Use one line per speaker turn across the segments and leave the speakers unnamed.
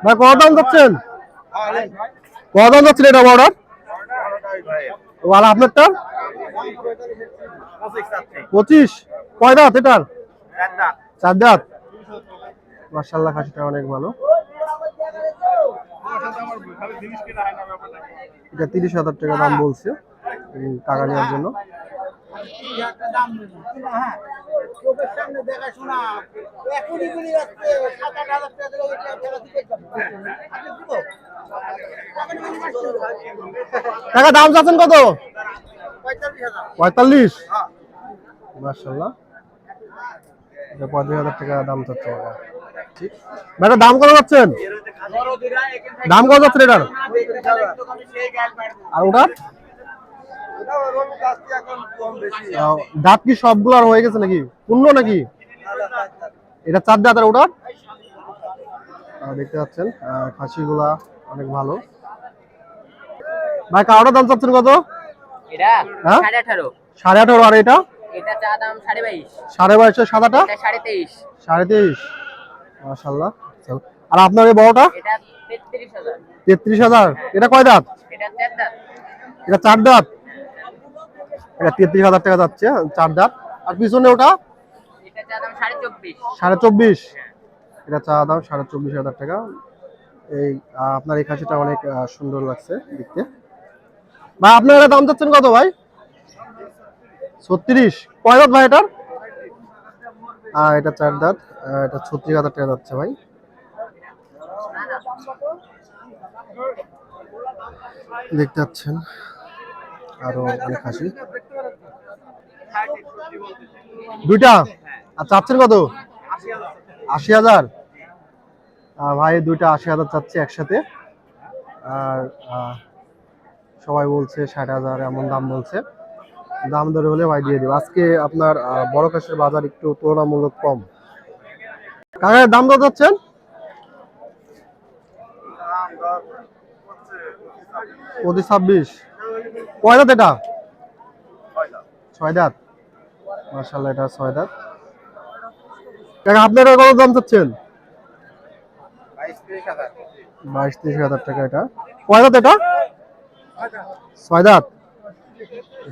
ভাই, কত দাম যাচ্ছেন কত দাম যাচ্ছেন এটা অর্ডার আর আপনারটা? পঁচিশ। কয় দাঁত এটার? চার দাঁত। মার্শাল্লাহ খাসিটা অনেক ভালো। এটা তিরিশ হাজার টাকা দাম বলছে টাকা নেওয়ার জন্য। টাকা দাম চাচ্ছেন কত? পঁয়তাল্লিশ মার্শাল্লাহ এটা পঁয়ত্রিশ হাজার টাকা দাম চাচ্ছে ম্যাডাম দাম কত যাচ্ছেন দাম কত যাচ্ছেন এটার? আর ওটার? আহ, দাঁত কি সবগুলো হয়ে গেছে নাকি? পূর্ণ নাকি? এটা চার দাঁত আর আহ, দেখতে পাচ্ছেন খাসিগুলা অনেক ভালো। ভাই কাওড়ার দাম চাচ্ছেন কত?
এটা
হ্যাঁ?
সাড়ে আঠারো।
সাড়ে আঠারো আর এটা?
এটা চা দাম সাড়ে বাইশ।
সাড়ে বাইশের সাদাটা?
সাড়ে তেইশ।
সাড়ে তেইশ। আর আপনার এই বড়টা?
তেত্রিশ হাজার।
তেত্রিশ হাজার। এটা কয় দাঁত?
এটা চার দাঁত।
এটা চার দাঁত? এটা তেত্রিশ হাজার টাকা যাচ্ছে চার দাঁত আর পিছনে ওটা?
সাড়ে চব্বিশ।
এটা চা দাম সাড়ে চব্বিশ হাজার টাকা। এই আপনার এই খাসিটা অনেক সুন্দর লাগছে দেখতে। ভাই আপনার দাম যাচ্ছেন কত ভাই? ছত্রিশ। কয় দাঁত ভাই এটার? এটা চার দাঁত এটা ছত্রিশ হাজার টাকা যাচ্ছে ভাই। দেখতে পাচ্ছেন। আরও অনেক খাসি দুইটা? আর চাচ্ছেন কত? আশি হাজার। ভাই, দুইটা আশি হাজার চাচ্ছে একসাথে। আর সবাই বলছে ষাট হাজার, এমন দাম বলছে। দাম দরে হলে ভাই দিয়ে দিব। আজকে আপনার বড় কাশের বাজার একটু তুলনামূলক কম। কাকার দাম কত যাচ্ছেন পঁচিশ ছাব্বিশ। কয় দাঁত এটা? ছয় দাঁত। মার্শাল্লাহ এটা ছয় দাঁত। আপনারা কত দাম চাচ্ছেন? বাইশ হাজার। টাকা এটা। কয় দাঁত এটা? ছয় দাঁত।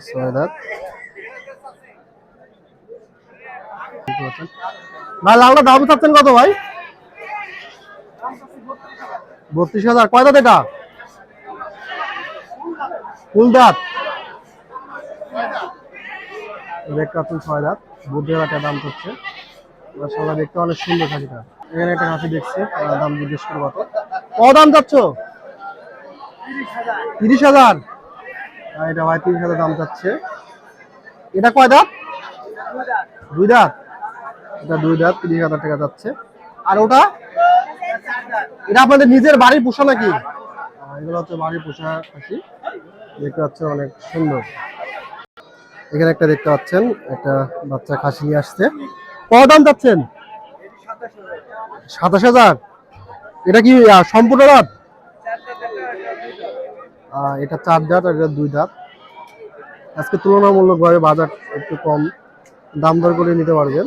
ছয় দাঁত। ভাই দাম চাচ্ছেন কত ভাই? বত্রিশ হাজার। কয় দাঁত এটা? ফুল দাঁত দেখতে পাচ্ছেন ছয় দাঁত বুদ্ধি হাজার দাম হচ্ছে। মাসাল্লাহ দেখতে অনেক সুন্দর খাসিটা এখানে একটা খাসি দেখছি দাম জিজ্ঞেস করব কত। কত দাম চাচ্ছ? তিরিশ হাজার। এটা ভাই তিরিশ হাজার দাম চাচ্ছে। এটা কয় দাঁত? দুই দাঁত। এটা দুই দাঁত, তিরিশ হাজার টাকা যাচ্ছে আর ওটা? এটা আপনাদের নিজের বাড়ির পোষা নাকি? এগুলো হচ্ছে বাড়ির পোষা খাসি দেখতে পাচ্ছেন অনেক সুন্দর। এখানে একটা দেখতে পাচ্ছেন, একটা বাচ্চা খাসি নিয়ে আসছে। কত দাম চাচ্ছেন? সাতাশ হাজার। এটা কি সম্পূর্ণ দাঁত? এটা চার দাঁত, আর এটা দুই দাঁত। আজকে তুলনামূলকভাবে বাজার একটু কম। দাম দর করে নিতে পারবেন।